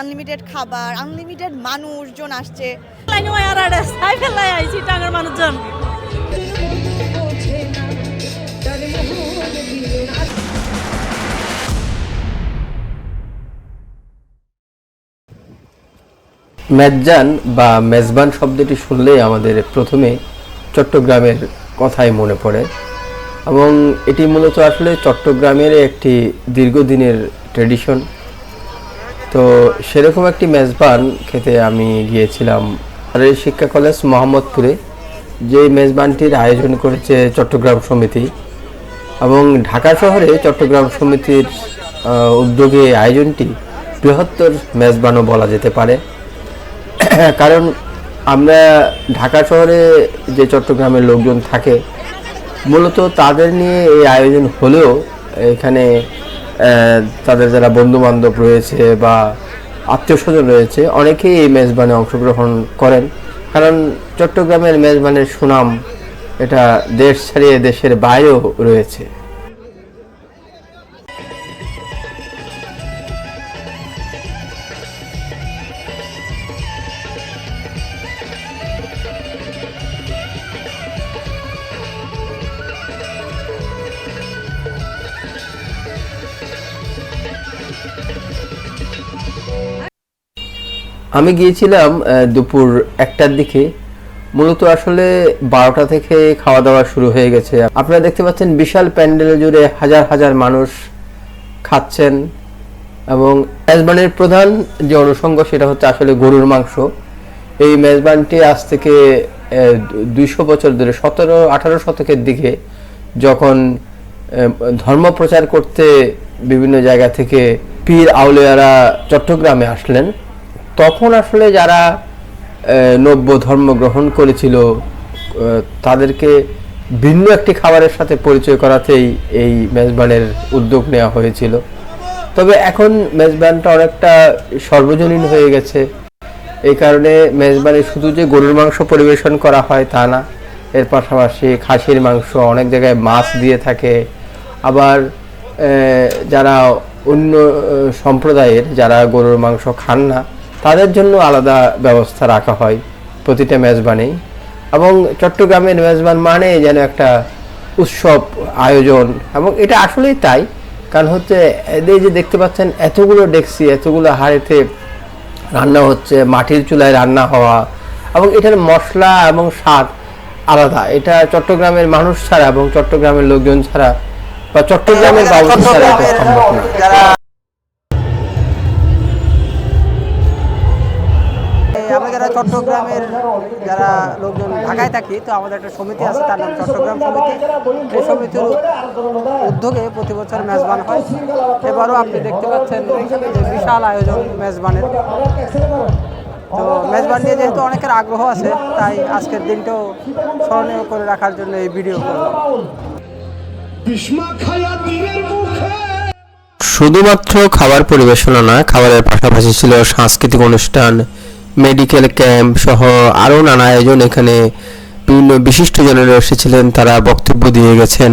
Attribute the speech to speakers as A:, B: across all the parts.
A: Unlimited খাবার unlimited মানুষজন আসছে।
B: আইছি টাঙ্গার মানুষজন।
C: বা মেজবান শব্দটি শুনলেই আমাদের প্রথমে চট্টগ্রামের কথাই মনে পড়ে এবং এটি মূলত আসলে চট্টগ্রামের একটি দীর্ঘদিনের ট্রেডিশন তো সেরকম একটি মেজবান খেতে আমি গিয়েছিলাম। সরকারি শিক্ষা কলেজ মোহাম্মদপুরে যে মেজবানটির আয়োজন করেছে চট্টগ্রাম সমিতি এবং ঢাকা শহরে চট্টগ্রাম সমিতির উদ্যোগে আয়োজনটি বৃহত্তর মেজবানও বলা যেতে পারে। কারণ আমরা ঢাকা শহরে যে চট্টগ্রামের লোকজন থাকে, মূলত তাদের নিয়ে এই আয়োজন হলেও এখানে তাদের যারা বন্ধু বান্ধব রয়েছে বা আত্মীয় স্বজন রয়েছে, অনেকেই এই মেজবানে অংশগ্রহণ করেন। কারণ চট্টগ্রামের মেজবানের সুনাম এটা দেশ ছাড়িয়ে দেশের বাইরেও রয়েছে। আমি গিয়েছিলাম দুপুর একটার দিকে। মূলত আসলে বারোটা থেকে খাওয়া দাওয়া শুরু হয়ে গেছে। আপনারা দেখতে পাচ্ছেন বিশাল প্যান্ডেল জুড়ে হাজার হাজার মানুষ খাচ্ছেন এবং মেজবানের প্রধান যে অনুষঙ্গ সেটা হচ্ছে আসলে গরুর মাংস। এই মেজবানটি আজ থেকে দুইশো বছর ধরে, সতেরো, আঠারো শতকের দিকে যখন ধর্ম প্রচার করতে বিভিন্ন জায়গা থেকে পীর আউলিয়ারা চট্টগ্রামে আসলেন তখন আসলে যারা নব্য ধর্ম গ্রহণ করেছিল তাদেরকে ভিন্ন একটি খাবারের সাথে পরিচয় করাতেই এই মেজবানের উদ্যোগ নেওয়া হয়েছিল। তবে এখন মেজবানটা অনেকটা সর্বজনীন হয়ে গেছে। এই কারণে মেজবানে শুধু যে গরুর মাংস পরিবেশন করা হয় তা না, এর পাশাপাশি খাসির মাংস অনেক জায়গায় মাছ দিয়ে থাকে। আবার যারা অন্য সম্প্রদায়ের যারা গরুর মাংস খান না তাদের জন্য আলাদা ব্যবস্থা রাখা হয় প্রতিটা মেজবানেই। এবং চট্টগ্রামের মেজবান মানে যেন একটা উৎসব, আয়োজন, এবং এটা আসলেই তাই। কারণ হচ্ছে, এদের যে দেখতে পাচ্ছেন, এতগুলো ডেক্সি এতগুলো হাড়েতে রান্না হচ্ছে, মাটির চুলায় রান্না হওয়া, এবং এটার মশলা এবং স্বাদ আলাদা। এটা চট্টগ্রামের মানুষ ছাড়া এবং চট্টগ্রামের লোকজন ছাড়া বা চট্টগ্রামের ছাড়া
D: চট্টগ্রামের যারা লোকজন ঢাকায় থাকি তো আমাদের একটা সমিতি আছে তার নাম চট্টগ্রাম সমিতি। এই সমিতির উদ্যোগে প্রতি বছর মেজবান হয়। এবারও আপনি দেখতে পাচ্ছেন যে বিশাল আয়োজন মেজবানের। তো মেজবান নিয়ে যেহেতু অনেকের আগ্রহ আছে তাই আজকের দিনটাও স্মরণীয় করে রাখার জন্য এই ভিডিও করলাম।
C: শুধুমাত্র খাবার পরিবেশনা নয় খাবারের পাশাপাশি ছিল সাংস্কৃতিক অনুষ্ঠান মেডিকেল ক্যাম্প সহ আরও নানা আয়োজন এখানে বিভিন্ন বিশিষ্টজনেরা এসেছিলেন তারা বক্তব্য দিয়ে গেছেন।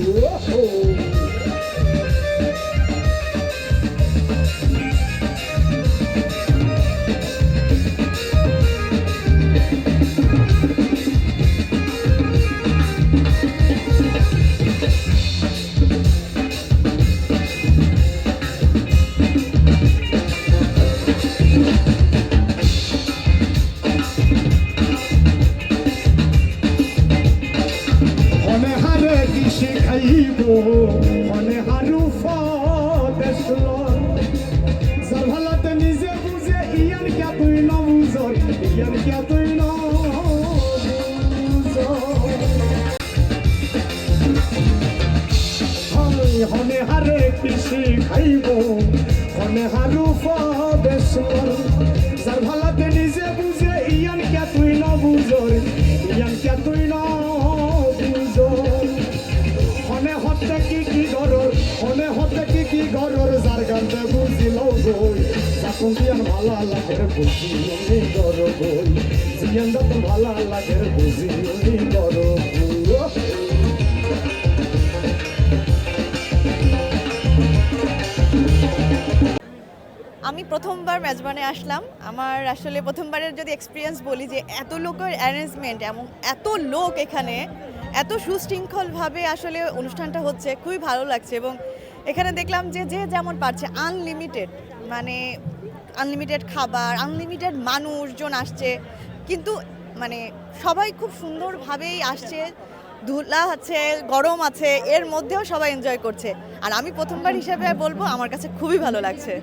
E: গরু হনে হারে কৃষি খাইব, হনে হারু ফদেশল সভালাতে নিজে বুঝে, ইয়ান কিয়া তুই ন বুঝর, ইয়ান কিয়া তুই ন বুঝর। হনে হতে কি কি গরর, হনে হতে কি কি গরর, যার গানতে বুঝিল গই যখন জিয়ান ভালা লাগের বুঝি নি গর গই জিয়ান যত ভালা লাগের বুঝি নি গর
A: আমি প্রথমবার মেজবানে আসলাম। আমার আসলে প্রথমবারের যদি এক্সপিরিয়েন্স বলি যে এত লোকের অ্যারেঞ্জমেন্ট এবং এত লোক এখানে, এত সুশৃঙ্খলভাবে আসলে অনুষ্ঠানটা হচ্ছে, খুবই ভালো লাগছে এবং এখানে দেখলাম যে যে যেমন পারছে আনলিমিটেড মানে আনলিমিটেড খাবার আনলিমিটেড মানুষজন আসছে। কিন্তু মানে সবাই খুব সুন্দরভাবেই আসছে। ধুলা আছে, গরম আছে, এর মধ্যেও সবাই এনজয় করছে। আর আমি প্রথমবার হিসেবে বলব, আমার কাছে খুবই ভালো লাগছে।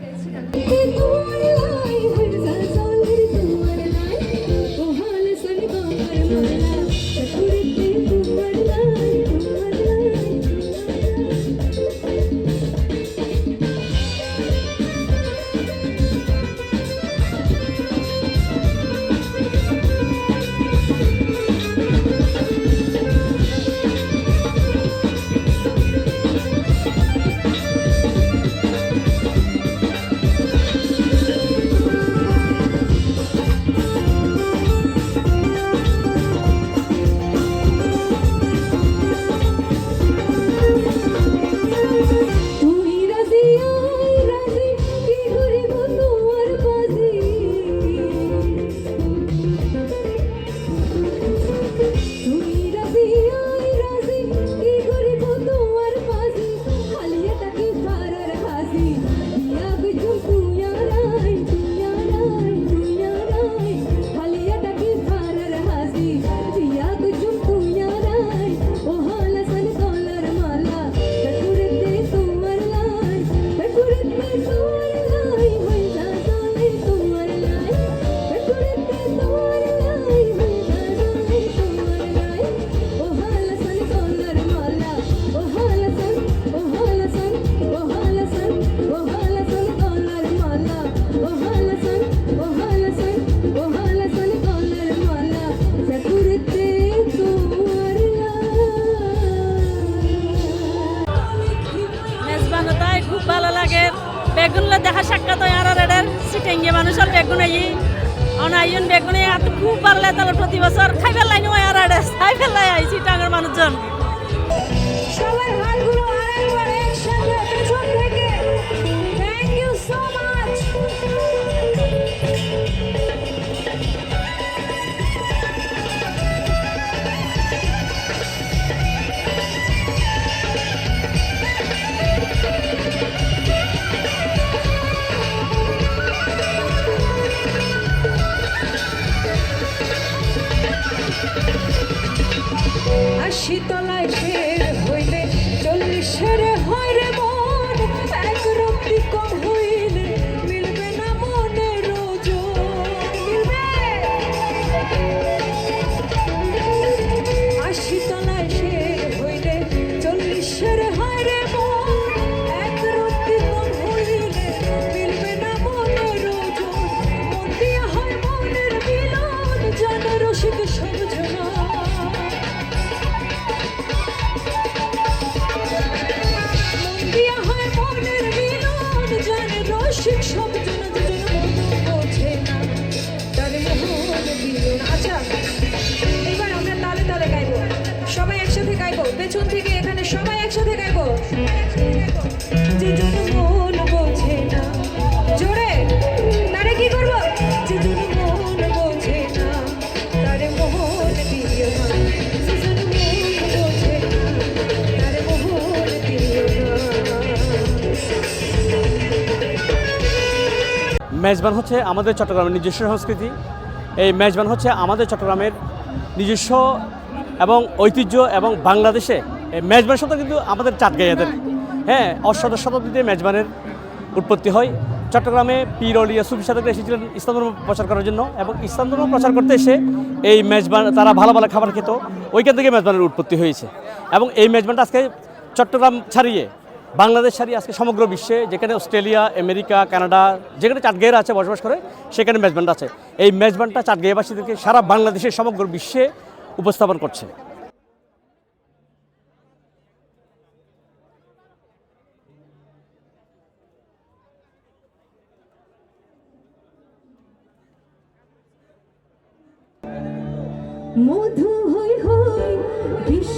B: খুব ভালো লাগে। বেগুনলে দেখা সাক্ষাৎ হয় আর এটার সিটেঙ্গে মানুষের বেগুন আই অনাইন বেগুনে এত খুব ভালো লাগে তাহলে প্রতি বছর। খাইবার লাইন হয় আর এটা খাইবার ফেলাই আইছি মানুষজন।
F: সবাই
G: মেজবান হচ্ছে আমাদের চট্টগ্রামের নিজস্ব সংস্কৃতি। এই মেজবান হচ্ছে আমাদের চট্টগ্রামের নিজস্ব এবং ঐতিহ্য এবং বাংলাদেশে। এই মেজবান শব্দ কিন্তু আমাদের চাটগাইয়াদের হ্যাঁ অষ্টাদশ শতাব্দীতে মেজবানের উৎপত্তি হয়। চট্টগ্রামে পীর অলিয়া সুফি সাধকরা এসেছিলেন ইসলাম ধর্ম প্রচার করার জন্য এবং ইসলাম ধর্ম প্রচার করতে এসে এই মেজবান, তারা ভালো ভালো খাবার খেত। ওইখান থেকে মেজবানের উৎপত্তি হয়েছে। এবং এই মেজবানটা আজকে চট্টগ্রাম ছাড়িয়ে বাংলাদেশ ছাড়িয়ে আজকে সমগ্র বিশ্বে, যেখানে অস্ট্রেলিয়া, আমেরিকা, কানাডা, যেখানে চাটগেরা আছে বসবাস করে, সেখানে মেজবানটা আছে। এই মেজবানটা চাটগেয়াবাসীদেরকে সারা বাংলাদেশের সমগ্র বিশ্বে উপস্থাপন করছে।
A: মধু হই হই বিষ